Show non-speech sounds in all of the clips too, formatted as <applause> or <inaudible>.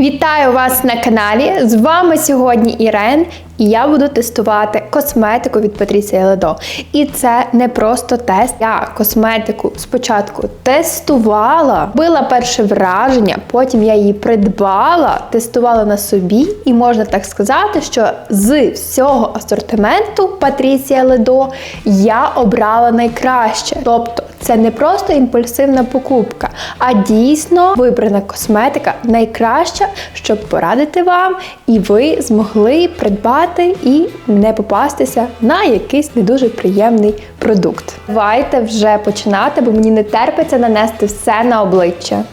Вітаю вас на каналі! З вами сьогодні Ірен, і я буду тестувати косметику від Патрісія Ледо. І це не просто тест. Я косметику спочатку тестувала, била перше враження, потім я її придбала, тестувала на собі, і можна так сказати, що з всього асортименту Патрісія Ледо я обрала найкраще. Тобто це не просто імпульсивна покупка, а дійсно вибрана косметика найкраща, щоб порадити вам, і ви змогли придбати і не попастися на якийсь не дуже приємний продукт. Давайте вже починати, бо мені не терпиться нанести все на обличчя.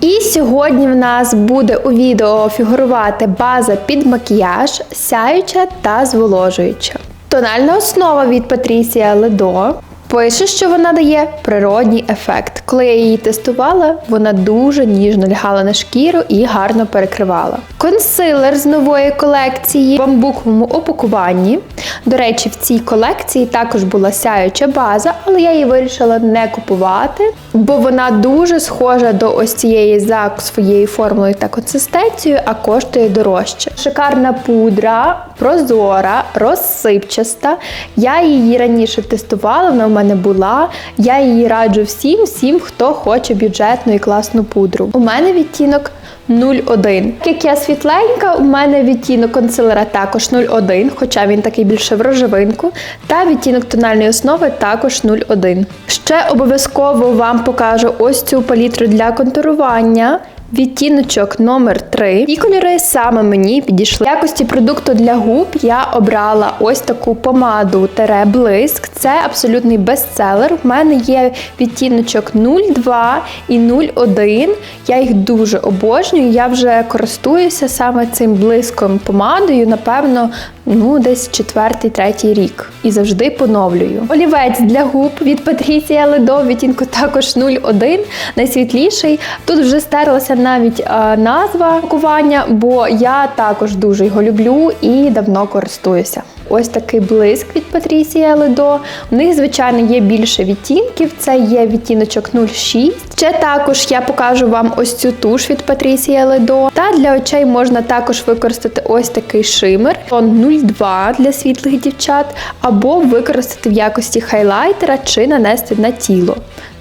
І сьогодні в нас буде у відео фігурувати база під макіяж, сяюча та зволожуюча. Тональна основа від Патрісія Ледо. Пише, що вона дає природній ефект. Коли я її тестувала, вона дуже ніжно лягала на шкіру і гарно перекривала. Консилер з нової колекції в бамбуковому опакуванні. До речі, в цій колекції також була сяюча база, але я її вирішила не купувати, бо вона дуже схожа до ось цієї за своєю формулою та консистенцією, а коштує дорожче. Шикарна пудра, прозора, розсипчаста. Я її раніше тестувала, вона мене була. Я її раджу всім, всім, хто хоче бюджетну і класну пудру. У мене відтінок 0,1. Як я світленька, у мене відтінок консилера також 0,1, хоча він такий більше в рожевинку. Та відтінок тональної основи також 0,1. Ще обов'язково вам покажу ось цю палітру для контурування. Відтіночок номер 3 І кольори саме мені підійшли. В якості продукту для губ я обрала ось таку помаду Тере Блиск. Це абсолютний бестселер. У мене є відтіночок 0,2 і 0,1. Я їх дуже обожнюю. Я вже користуюся саме цим блиском помадою, напевно, ну десь четвертий-третій рік. І завжди поновлюю. Олівець для губ від Патрісія Ледо, відтінку також 0,1, найсвітліший. Тут вже стерлася навіть е, назва пакування, бо я також дуже його люблю і давно користуюся. Ось такий блиск від Патрісія Ледо. У них, звичайно, є більше відтінків. Це є відтіночок 06. Ще також я покажу вам ось цю туш від Патрісія Ледо. Та для очей можна також використати ось такий шимер, тон 02 для світлих дівчат, або використати в якості хайлайтера чи нанести на тіло.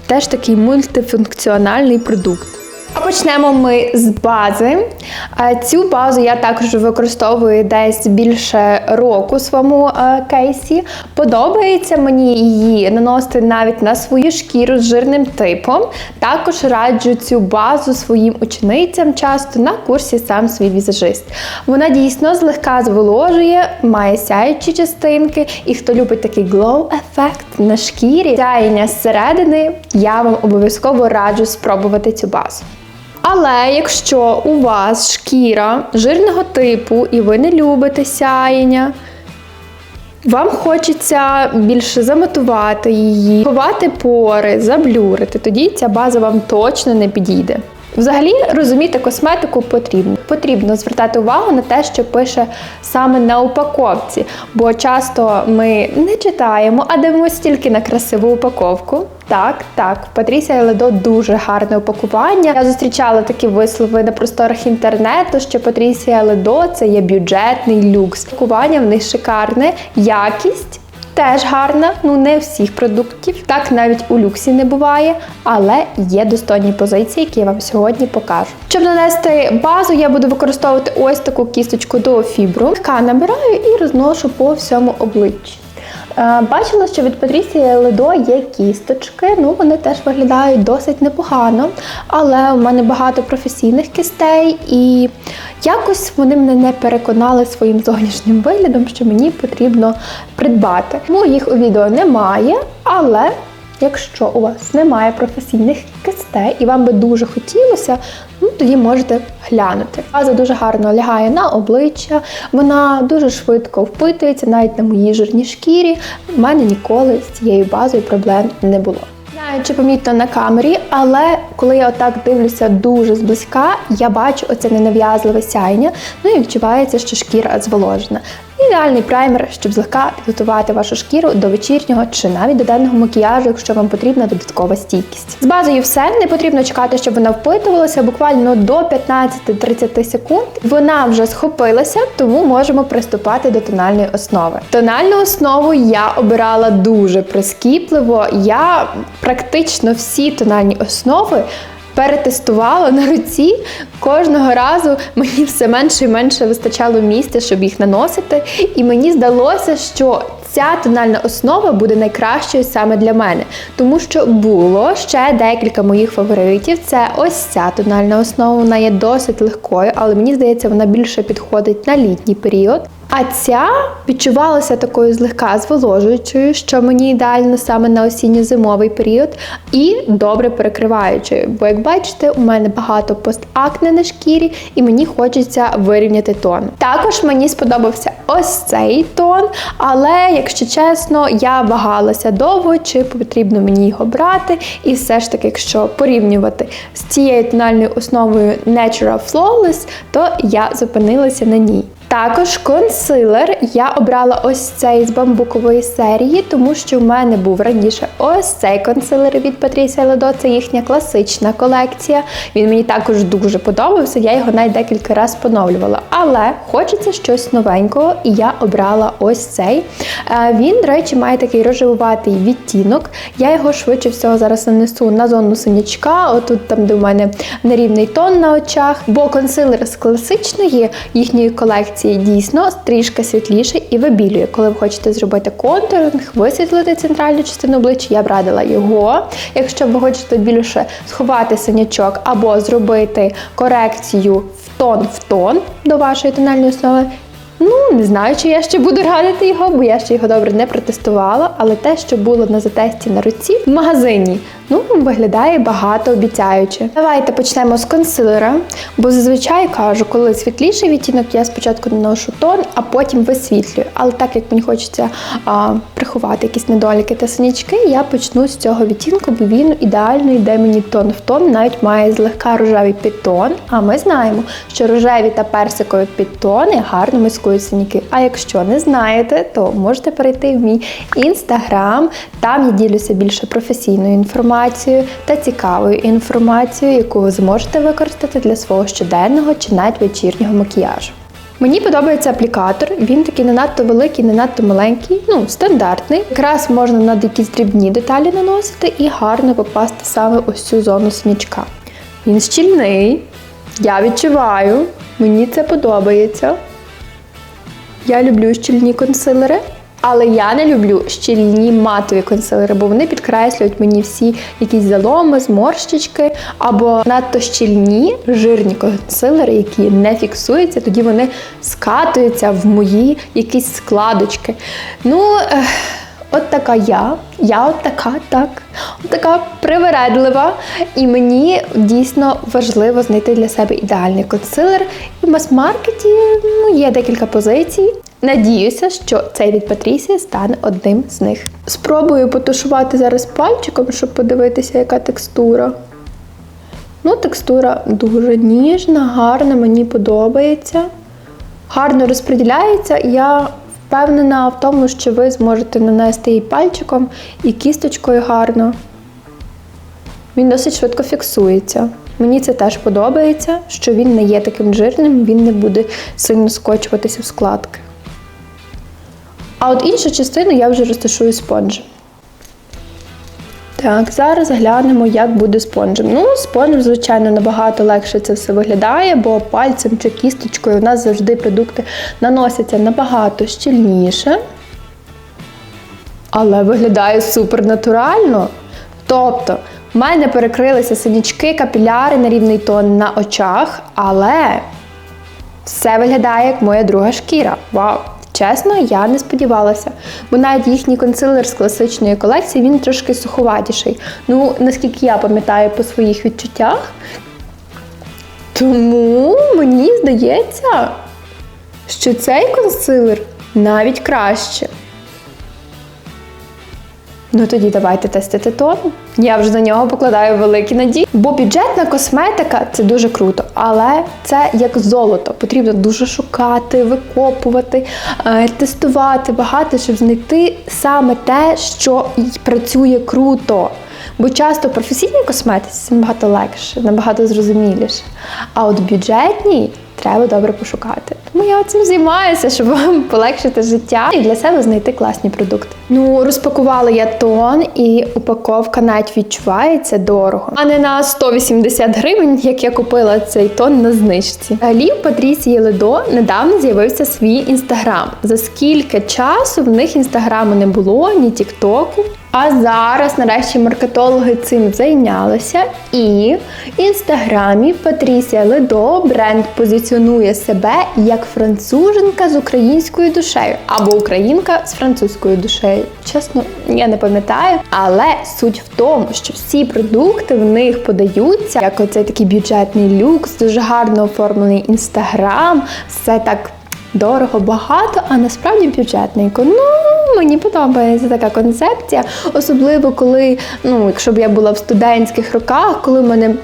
Теж такий мультифункціональний продукт. А почнемо ми з бази. Цю базу я також використовую десь більше року в своєму е, кейсі. Подобається мені її наносити навіть на свою шкіру з жирним типом. Також раджу цю базу своїм ученицям часто на курсі сам свій візажист. Вона дійсно злегка зволожує, має сяючі частинки, і хто любить такий glow-ефект на шкірі, сяєння зсередини, я вам обов'язково раджу спробувати цю базу. Але якщо у вас шкіра жирного типу і ви не любите сяєння, вам хочеться більше замотувати її, ховати пори, заблюрити, тоді ця база вам точно не підійде. Взагалі розуміти косметику потрібно. Потрібно звертати увагу на те, що пише саме на упаковці, бо часто ми не читаємо, а дивимося тільки на красиву упаковку. Так, так, Патрісія Ледо дуже гарне упакування. Я зустрічала такі вислови на просторах інтернету, що Патрісія Ледо це є бюджетний люкс. Упакування в них шикарне, якість. Теж гарна, ну не всіх продуктів. Так навіть у люксі не буває, але є достойні позиції, які я вам сьогодні покажу. Щоб нанести базу, я буду використовувати ось таку кісточку до фібру. Яка набираю і розношу по всьому обличчі. Е, Бачила, що від Патрісії Ледо є кісточки, ну вони теж виглядають досить непогано, але у мене багато професійних кистей, і якось вони мене не переконали своїм зовнішнім виглядом, що мені потрібно придбати. Ну, їх у відео немає, але якщо у вас немає професійних кистей і вам би дуже хотілося, ну тоді можете глянути. База дуже гарно лягає на обличчя, вона дуже швидко впитується, навіть на моїй жирній шкірі. У мене ніколи з цією базою проблем не було. знаю, чи помітно на камері, але коли я отак дивлюся дуже зблизька, я бачу оце ненав'язливе сяєння, ну і відчувається, що шкіра зволожена. Ідеальний праймер, щоб злегка підготувати вашу шкіру до вечірнього чи навіть до денного макіяжу, якщо вам потрібна додаткова стійкість. З базою все не потрібно чекати, щоб вона впитувалася буквально до 15-30 секунд. Вона вже схопилася, тому можемо приступати до тональної основи. Тональну основу я обирала дуже прискіпливо. Я практично всі тональні основи перетестувала на руці. Кожного разу мені все менше і менше вистачало місця, щоб їх наносити. І мені здалося, що ця тональна основа буде найкращою саме для мене. Тому що було ще декілька моїх фаворитів. Це ось ця тональна основа. Вона є досить легкою, але мені здається, вона більше підходить на літній період. А ця відчувалася такою злегка зволожуючою, що мені ідеально саме на осінньо-зимовий період, і добре перекриваючою. Бо, як бачите, у мене багато постакне на шкірі, і мені хочеться вирівняти тон. Також мені сподобався ось цей тон, але, якщо чесно, я вагалася довго, чи потрібно мені його брати. І все ж таки, якщо порівнювати з цією тональною основою Natural Flawless, то я зупинилася на ній. Також консилер я обрала ось цей з бамбукової серії, тому що в мене був раніше ось цей консилер від Patricia Ледо, це їхня класична колекція. Він мені також дуже подобався, я його навіть декілька разів поновлювала. Але хочеться щось новенького, і я обрала ось цей. Е, Він, до речі, має такий рожевуватий відтінок. Я його швидше всього зараз нанесу на зону синячка, отут там, де в мене нерівний тон на очах, бо консилер з класичної їхньої колекції дійсно трішки світліший і вибілює. Коли ви хочете зробити контуринг, висвітлити центральну частину обличчя, я б радила його. Якщо ви хочете більше сховати синячок або зробити корекцію в тон в тон до вашої тональної основи. Ну, не знаю, чи я ще буду радити його, бо я ще його добре не протестувала, але те, що було на затесті на руці в магазині, ну, виглядає багато обіцяюче. Давайте почнемо з консилера, бо зазвичай кажу, коли світліший відтінок, я спочатку наношу тон, а потім висвітлюю. Але так як мені хочеться а, приховати якісь недоліки та синячки, я почну з цього відтінку, бо він ідеально йде мені тон в тон, навіть має злегка рожевий підтон. А ми знаємо, що рожеві та персикові підтони гарно маскують синяки. А якщо не знаєте, то можете перейти в мій інстаграм. Там я ділюся більше професійною інформацією та цікавою інформацією, яку ви зможете використати для свого щоденного чи навіть вечірнього макіяжу. Мені подобається аплікатор, він такий не надто великий, не надто маленький, ну стандартний. Якраз можна над якісь дрібні деталі наносити і гарно попасти саме ось цю зону синячка. Він щільний, я відчуваю, мені це подобається. Я люблю щільні консилери, але я не люблю щільні матові консилери, бо вони підкреслюють мені всі якісь заломи, зморщички, або надто щільні жирні консилери, які не фіксуються, тоді вони скатуються в мої якісь складочки. Ну, ех, от така я. Я от така, так, от така привередлива. І мені дійсно важливо знайти для себе ідеальний консилер. І в мас-маркеті ну, є декілька позицій. Надіюся, що цей від Патрісії стане одним з них. Спробую потушувати зараз пальчиком, щоб подивитися, яка текстура. Ну, текстура дуже ніжна, гарна, мені подобається. Гарно розподіляється. Я впевнена в тому, що ви зможете нанести і пальчиком, і кісточкою гарно. Він досить швидко фіксується. Мені це теж подобається, що він не є таким жирним, він не буде сильно скочуватися в складки. А от іншу частину я вже розташую спонжем. Так, зараз глянемо, як буде спонжем. Ну, спонжем, звичайно, набагато легше це все виглядає, бо пальцем чи кісточкою у нас завжди продукти наносяться набагато щільніше. Але виглядає супер натурально. Тобто, в мене перекрилися синячки, капіляри на рівний тон на очах, але все виглядає як моя друга шкіра. Вау! Чесно, я не сподівалася, бо навіть їхній консилер з класичної колекції він трошки суховатіший. Ну, наскільки я пам'ятаю по своїх відчуттях. Тому мені здається, що цей консилер навіть краще. Ну тоді давайте тестити тон. Я вже на нього покладаю великі надії. Бо бюджетна косметика це дуже круто, але це як золото. Потрібно дуже шукати, викопувати, е, тестувати багато, щоб знайти саме те, що працює круто. Бо часто професійній косметиці це набагато легше, набагато зрозуміліше. А от бюджетній треба добре пошукати. Тому я цим займаюся, щоб вам <laughs> полегшити життя і для себе знайти класні продукти. Ну, розпакувала я тон, і упаковка навіть відчувається дорого. А не на 180 гривень, як я купила цей тон на знижці. У Патрісії Ледо недавно з'явився свій інстаграм. За скільки часу в них інстаграму не було, ні тіктоку. А зараз, нарешті, маркетологи цим зайнялися, і в інстаграмі Патрісія Ледо бренд позиціонує себе як француженка з українською душею або українка з французькою душею. Чесно, я не пам'ятаю, але суть в тому, що всі продукти в них подаються як оцей такий бюджетний люкс, дуже гарно оформлений інстаграм, все так. Дорого багато, а насправді бюджетненько. Ну, мені подобається така концепція, особливо коли, ну, якщо б я була в студентських роках, коли в мене.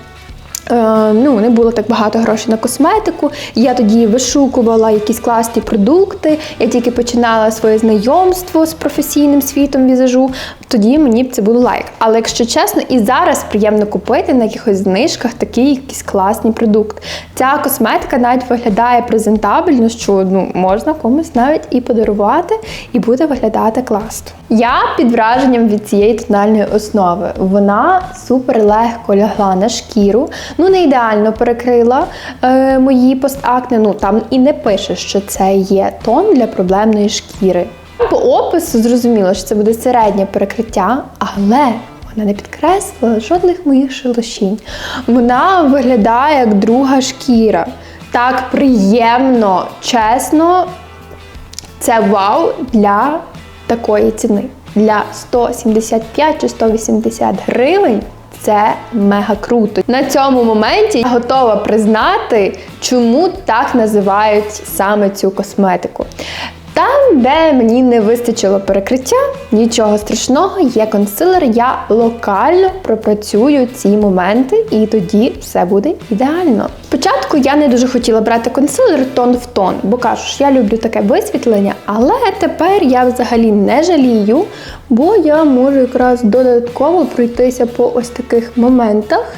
Е, ну, не було так багато грошей на косметику. Я тоді вишукувала якісь класні продукти. Я тільки починала своє знайомство з професійним світом візажу. Тоді мені б це було лайк. Але якщо чесно, і зараз приємно купити на якихось знижках такий якийсь класний продукт. Ця косметика навіть виглядає презентабельно, що ну можна комусь навіть і подарувати, і буде виглядати класно. Я під враженням від цієї тональної основи. Вона супер легко лягла на шкіру. Ну, не ідеально перекрила е, мої постакне. Ну там і не пише, що це є тон для проблемної шкіри. По опису зрозуміло, що це буде середнє перекриття, але вона не підкреслила жодних моїх шелушінь. Вона виглядає як друга шкіра. Так приємно, чесно, це вау для такої ціни. Для 175 чи 180 гривень. Це мега круто. На цьому моменті я готова признати, чому так називають саме цю косметику. Там, де мені не вистачило перекриття, нічого страшного, є консилер, я локально пропрацюю ці моменти, і тоді все буде ідеально. Спочатку я не дуже хотіла брати консилер тон в тон, бо кажу, що я люблю таке висвітлення, але тепер я взагалі не жалію, бо я можу якраз додатково пройтися по ось таких моментах.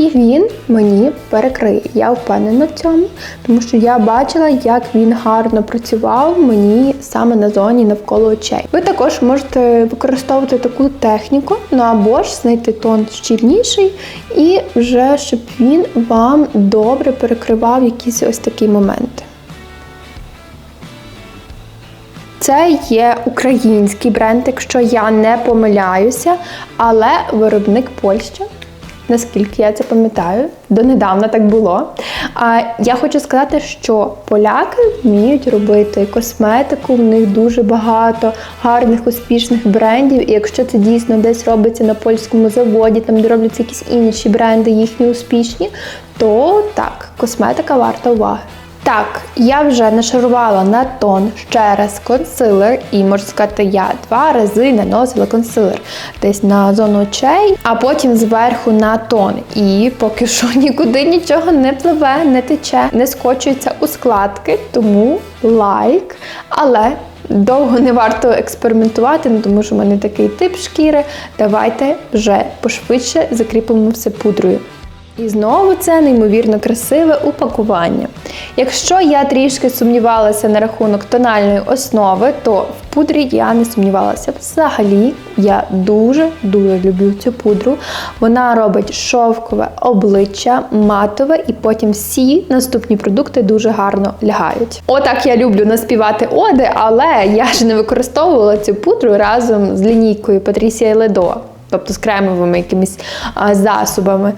І він мені перекриє. Я впевнена в цьому, тому що я бачила, як він гарно працював мені саме на зоні навколо очей. Ви також можете використовувати таку техніку, ну або ж знайти тон щільніший, і вже щоб він вам добре перекривав якісь ось такі моменти. Це є український бренд, якщо я не помиляюся, але виробник Польща наскільки я це пам'ятаю, донедавна так було. А я хочу сказати, що поляки вміють робити косметику, в них дуже багато гарних, успішних брендів. І якщо це дійсно десь робиться на польському заводі, там де робляться якісь інші бренди, їхні успішні, то так, косметика варта уваги. Так, я вже нашарувала на тон ще раз консилер, і можу сказати, я два рази наносила консилер десь на зону очей, а потім зверху на тон. І поки що <laughs> нікуди нічого не пливе, не тече, не скочується у складки, тому лайк. Але довго не варто експериментувати, ну, тому що в мене такий тип шкіри. Давайте вже пошвидше закріпимо все пудрою. І знову це неймовірно красиве упакування. Якщо я трішки сумнівалася на рахунок тональної основи, то в пудрі я не сумнівалася. Взагалі, я дуже-дуже люблю цю пудру. Вона робить шовкове обличчя, матове, і потім всі наступні продукти дуже гарно лягають. Отак я люблю наспівати оди, але я ж не використовувала цю пудру разом з лінійкою Patricia Ledo. Тобто з кремовими якимись засобами.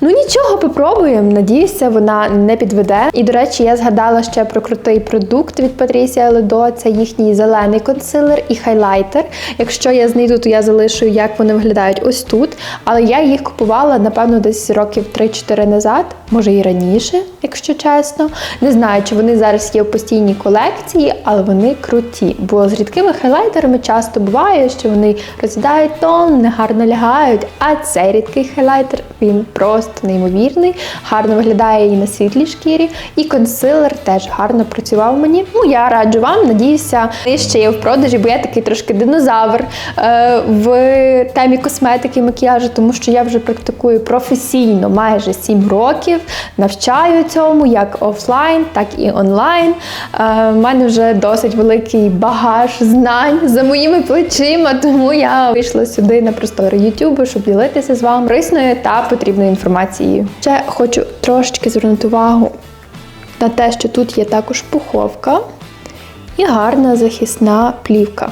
Ну нічого, попробуємо. Надіюся, вона не підведе. І, до речі, я згадала ще про крутий продукт від Patricia Ledo. Це їхній зелений консилер і хайлайтер. Якщо я знайду, то я залишу, як вони виглядають ось тут. Але я їх купувала, напевно, десь років 3-4 назад, може і раніше, якщо чесно. Не знаю, чи вони зараз є в постійній колекції, але вони круті. Бо з рідкими хайлайтерами часто буває, що вони роз'їдають тон, негарно лягають. А цей рідкий хайлайтер він просто неймовірний, гарно виглядає і на світлій шкірі, і консилер теж гарно працював мені. Ну я раджу вам, надіюся, ще є в продажі, бо я такий трошки динозавр е, в темі косметики макіяжу, тому що я вже практикую професійно майже 7 років, навчаю цьому як офлайн, так і онлайн. Е, У мене вже досить великий багаж знань за моїми плечима, тому я вийшла сюди на простори YouTube, щоб ділитися з вами корисною та потрібною інформацією. Ще хочу трошечки звернути увагу на те, що тут є також пуховка і гарна захисна плівка.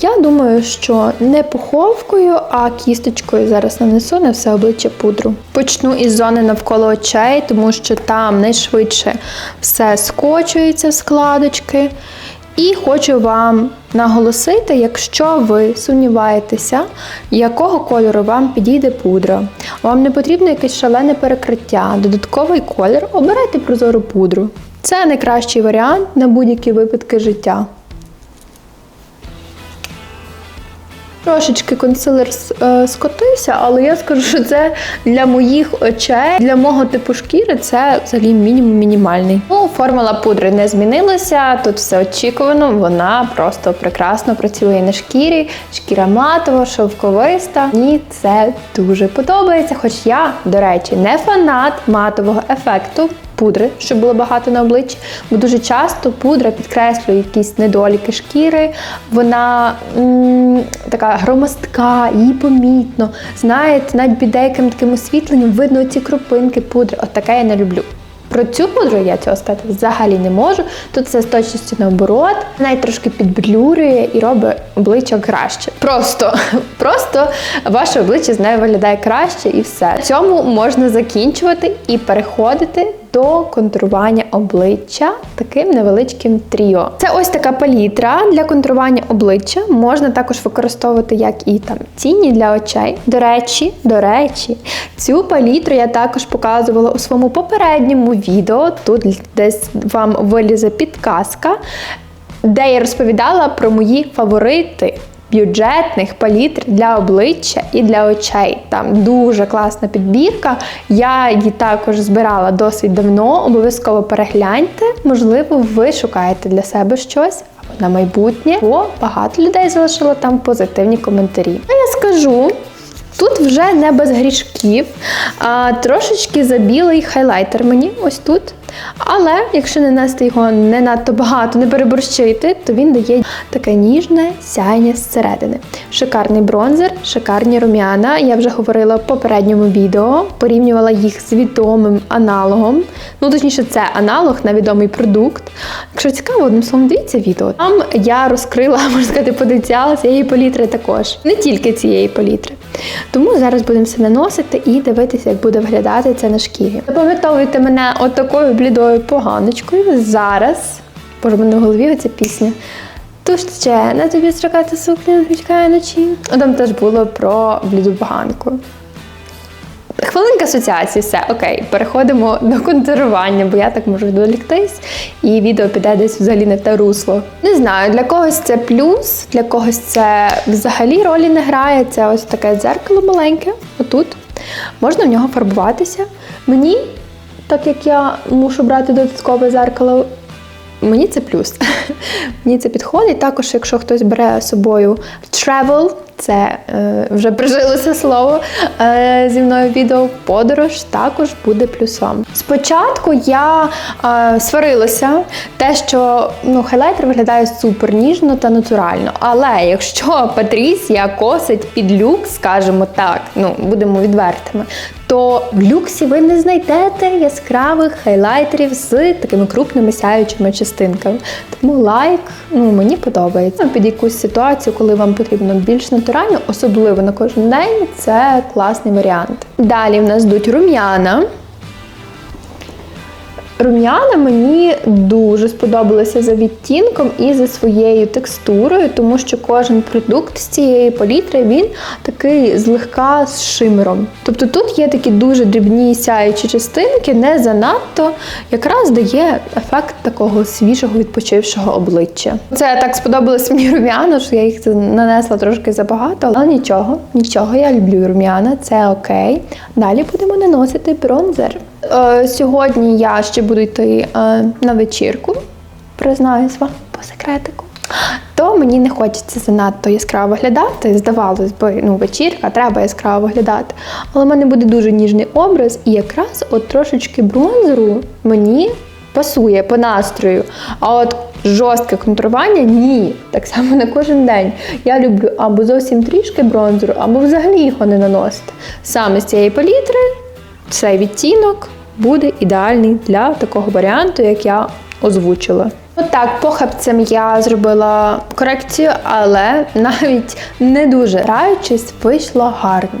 Я думаю, що не пуховкою, а кісточкою зараз нанесу на все обличчя пудру. Почну із зони навколо очей, тому що там найшвидше все скочується в складочки. І хочу вам наголосити, якщо ви сумніваєтеся, якого кольору вам підійде пудра, вам не потрібно якесь шалене перекриття, додатковий колір, обирайте прозору пудру. Це найкращий варіант на будь-які випадки життя. Трошечки консилер е, скотився, але я скажу, що це для моїх очей, для мого типу шкіри це взагалі мінімум мінімальний. Ну, формула пудри не змінилася. Тут все очікувано. Вона просто прекрасно працює на шкірі. Шкіра матова, шовковиста. Мені це дуже подобається. Хоч я, до речі, не фанат матового ефекту. Пудри, щоб було багато на обличчі, бо дуже часто пудра підкреслює якісь недоліки шкіри. Вона м, така громоздка, її помітно. Знаєте, навіть під деяким таким освітленням видно ці крупинки пудри. От таке я не люблю. Про цю пудру я цього сказати взагалі не можу. Тут це з точністю наоборот, навіть трошки підблюрює і робить обличчя краще. Просто, <laughs> просто ваше обличчя з нею виглядає краще і все. Цьому можна закінчувати і переходити до контурування обличчя таким невеличким тріо. Це ось така палітра для контурування обличчя. Можна також використовувати як і там тіні для очей. До речі, до речі, цю палітру я також показувала у своєму попередньому відео. Тут десь вам вилізе підказка, де я розповідала про мої фаворити бюджетних палітр для обличчя і для очей. Там дуже класна підбірка. Я її також збирала досить давно. Обов'язково перегляньте. Можливо, ви шукаєте для себе щось. На майбутнє, бо багато людей залишило там позитивні коментарі. А я скажу, Тут вже не без грішків, а трошечки забілий хайлайтер мені ось тут. Але якщо нанести його не надто багато, не переборщити, то він дає таке ніжне сяйня зсередини. Шикарний бронзер, шикарні рум'яна. Я вже говорила в попередньому відео, порівнювала їх з відомим аналогом. Ну, точніше, це аналог на відомий продукт. Якщо цікаво, одним словом, дивіться відео. Там я розкрила, <laughs> можна сказати, потенціал цієї палітри також. Не тільки цієї палітри. Тому зараз будемо все наносити і дивитися, як буде виглядати це на шкірі. Запам'ятовуйте мене отакою блідою поганочкою. Зараз, боже, в мене в голові ця пісня. Тож ще на тобі строкати сукня відчекає ночі. Там теж було про бліду поганку. Хвилинка асоціації, все, окей, переходимо до контурування, бо я так можу відволіктись, і відео піде десь взагалі не те русло. Не знаю, для когось це плюс, для когось це взагалі ролі не грає. Це ось таке дзеркало маленьке, отут. Можна в нього фарбуватися. Мені, так як я мушу брати додаткове зеркало, мені це плюс. <laughs> мені це підходить. Також, якщо хтось бере з собою travel, це е, вже прижилося слово е, зі мною відео подорож також буде плюсом. Спочатку я е, сварилася, те, що ну, хайлайтер виглядає супер ніжно та натурально. Але якщо Патрісія косить під люк, скажімо так, ну будемо відвертими, то в люксі ви не знайдете яскравих хайлайтерів з такими крупними сяючими частинками. Тому лайк ну, мені подобається. Під якусь ситуацію, коли вам потрібно більш натурально, особливо на кожен день, це класний варіант. Далі в нас йдуть рум'яна. Рум'яна мені дуже сподобалися за відтінком і за своєю текстурою, тому що кожен продукт з цієї палітри він такий злегка з шимером. Тобто тут є такі дуже дрібні сяючі частинки, не занадто, якраз дає ефект такого свіжого відпочившого обличчя. Це так сподобалось мені рум'яна, що я їх нанесла трошки забагато, але нічого, нічого, я люблю рум'яна, це окей. Далі будемо наносити бронзер. Е, сьогодні я ще буду йти е, на вечірку, признаюсь вам по секретику. То мені не хочеться занадто яскраво виглядати. Здавалось би, ну, вечірка, треба яскраво виглядати. Але в мене буде дуже ніжний образ, і якраз от трошечки бронзеру мені пасує по настрою. А от жорстке контурування ні. Так само на кожен день. Я люблю або зовсім трішки бронзеру, або взагалі його не наносити. Саме з цієї палітри цей відтінок буде ідеальний для такого варіанту, як я озвучила. Отак, похабцем я зробила корекцію, але навіть не дуже граючись, вийшло гарно.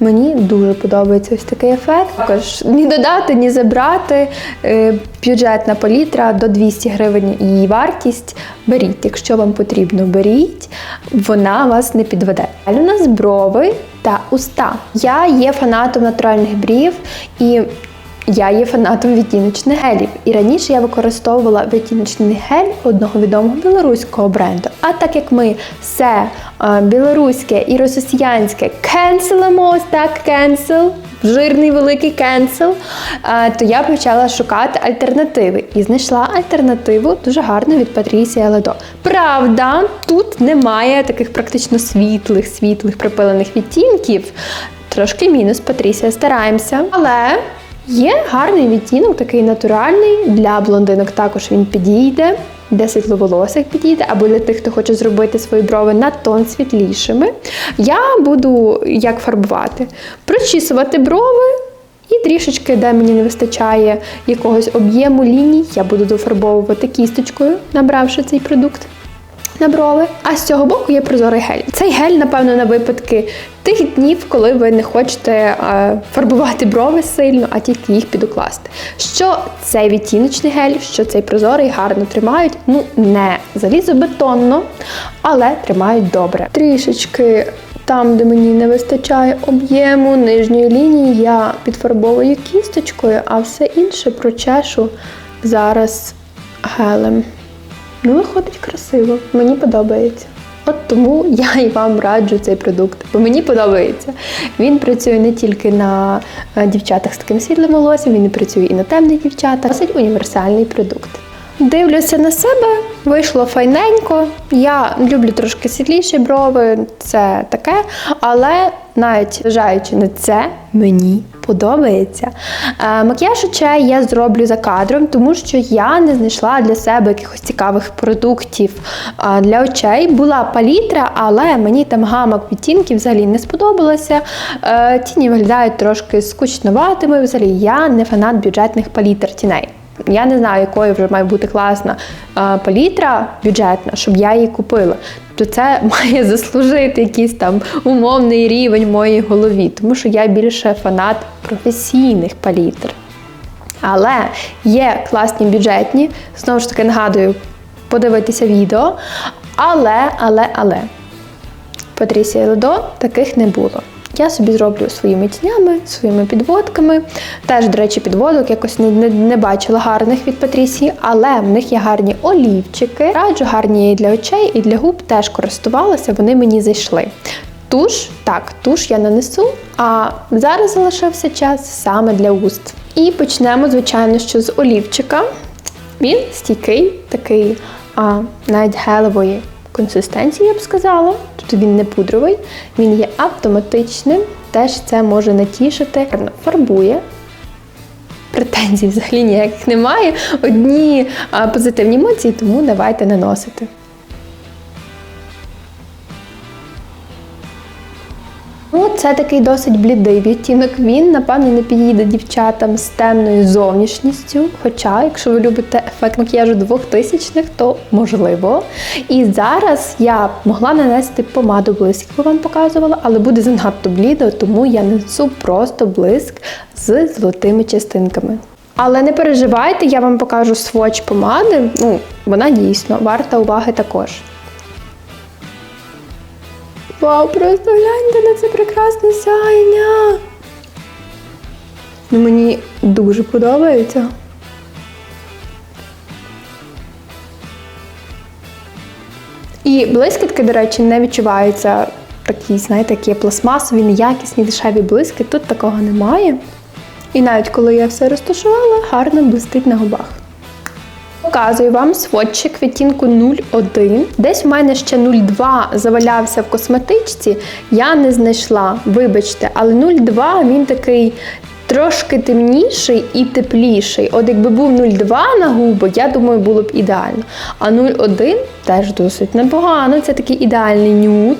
Мені дуже подобається ось такий ефект. Також ні додати, ні забрати. Е, Бюджетна палітра до 200 гривень її вартість. Беріть, якщо вам потрібно, беріть, вона вас не підведе. Далі у нас брови та уста. Я є фанатом натуральних брів і я є фанатом відтіночних гелів, і раніше я використовувала відтіночний гель одного відомого білоруського бренду. А так як ми все е, білоруське і росіянське кенселимо, так кенсел, жирний великий кенсел, е, то я почала шукати альтернативи і знайшла альтернативу дуже гарну від Патрісія Ледо. Правда, тут немає таких практично світлих, світлих припилених відтінків. Трошки мінус Патрісія стараємося. Але Є гарний відтінок, такий натуральний. Для блондинок також він підійде, для світловолосих підійде, або для тих, хто хоче зробити свої брови на тон світлішими. Я буду як фарбувати, прочісувати брови. І трішечки, де мені не вистачає якогось об'єму ліній, я буду дофарбовувати кісточкою, набравши цей продукт на брови. А з цього боку є прозорий гель. Цей гель, напевно, на випадки тих днів, коли ви не хочете е, фарбувати брови сильно, а тільки їх підукласти. Що цей відтіночний гель, що цей прозорий гарно тримають, ну не залізобетонно, але тримають добре. Трішечки. Там, де мені не вистачає об'єму нижньої лінії, я підфарбовую кісточкою, а все інше прочешу зараз гелем. Ну, виходить красиво, мені подобається. От тому я і вам раджу цей продукт, бо мені подобається. Він працює не тільки на е, дівчатах з таким світлим волоссям, він працює і на темних дівчатах. Досить універсальний продукт. Дивлюся на себе, вийшло файненько. Я люблю трошки світліші брови, це таке, але навіть вважаючи на це, мені подобається. Е, макіяж очей я зроблю за кадром, тому що я не знайшла для себе якихось цікавих продуктів е, для очей. Була палітра, але мені там гамок відтінків взагалі не сподобалося. Е, тіні виглядають трошки скучноватими. Взагалі я не фанат бюджетних палітр тіней. Я не знаю, якою вже має бути класна а, палітра бюджетна, щоб я її купила. То це <laughs> має заслужити якийсь там умовний рівень в моїй голові, тому що я більше фанат професійних палітр. Але є класні бюджетні, знову ж таки нагадую, подивитися відео. Але, але, але, Патрісія Ледо таких не було. Я собі зроблю своїми тінями, своїми підводками. Теж, до речі, підводок якось не, не, не бачила гарних від Патрісії, але в них є гарні олівчики. Раджу гарні і для очей, і для губ теж користувалася, вони мені зайшли. Туш, так, туш я нанесу, а зараз залишився час саме для уст. І почнемо, звичайно, що з олівчика. Він стійкий, такий, а навіть гелевої консистенції, я б сказала. Тобто він не пудровий, він є автоматичним, теж це може натішити, фарбує. Претензій взагалі ніяких немає. Одні позитивні емоції, тому давайте наносити. Це такий досить блідий відтінок. Він, напевно, не підійде дівчатам з темною зовнішністю. Хоча, якщо ви любите ефект макіяжу 2000-х, то можливо. І зараз я могла нанести помаду блиск, яку вам показувала, але буде занадто блідо, тому я несу просто блиск з золотими частинками. Але не переживайте, я вам покажу своч помади. Ну, вона дійсно варта уваги також. Вау, просто гляньте на це прекрасне сяєння. Ну, мені дуже подобається. І блискітки, до речі, не відчуваються такі, знаєте, які пластмасові, неякісні, дешеві блиски. Тут такого немає. І навіть коли я все розташувала, гарно блистить на губах. Показую вам сводчик відтінку 01. Десь в мене ще 02 завалявся в косметичці, я не знайшла, вибачте, але 02 він такий трошки темніший і тепліший. От якби був 02 на губи, я думаю, було б ідеально. А 01 теж досить непогано. Це такий ідеальний нюд,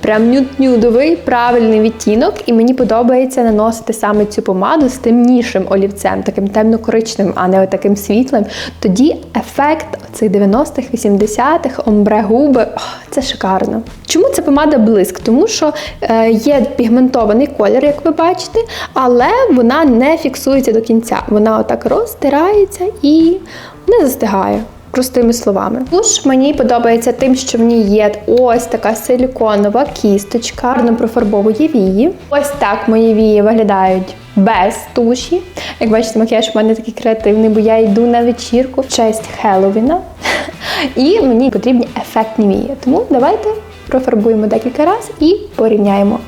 прям нюд-нюдовий, правильний відтінок. І мені подобається наносити саме цю помаду з темнішим олівцем, таким темно-коричневим, а не таким світлим. Тоді ефект цих 90-х, 80-х, омбре губи це шикарно. Чому це помада блиск? Тому що е, є пігментований колір, як ви бачите, але вона не фіксується до кінця. Вона отак розтирається і не застигає. Простими словами. Туш мені подобається тим, що в ній є ось така силіконова кісточка, гарно профарбовує вії. Ось так мої вії виглядають без туші. Як бачите, макіяж у мене такий креативний, бо я йду на вечірку в честь Хеллоуіна. <laughs> І мені потрібні ефектні вії. Тому давайте профарбуємо декілька разів і порівняємо.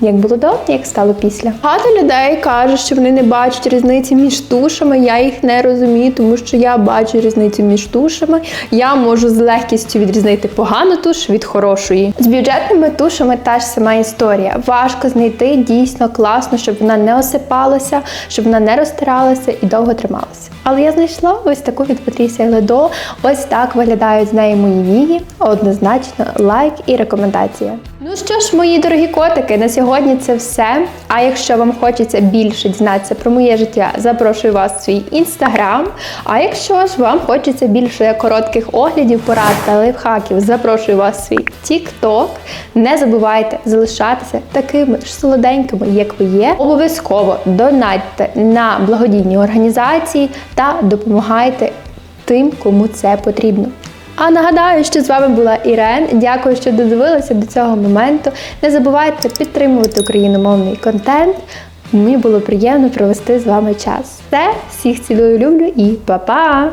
Як було до, як стало після. Багато людей кажуть, що вони не бачать різниці між тушами. Я їх не розумію, тому що я бачу різницю між тушами. Я можу з легкістю відрізнити погану туш від хорошої. З бюджетними тушами та ж сама історія. Важко знайти дійсно класно, щоб вона не осипалася, щоб вона не розтиралася і довго трималася. Але я знайшла ось таку від Патрісія Ледо. Ось так виглядають з неї мої вії. Однозначно, лайк і рекомендація. Ну що ж, мої дорогі котики, на сьогодні це все. А якщо вам хочеться більше дізнатися про моє життя, запрошую вас в свій інстаграм. А якщо ж вам хочеться більше коротких оглядів, порад та лайфхаків, запрошую вас в свій TikTok. Не забувайте залишатися такими ж солоденькими, як ви є. Обов'язково донатьте на благодійні організації та допомагайте тим, кому це потрібно. А нагадаю, що з вами була Ірен. Дякую, що додивилися до цього моменту. Не забувайте підтримувати україномовний контент. Мені було приємно провести з вами час. Все, всіх цілую, люблю і па-па!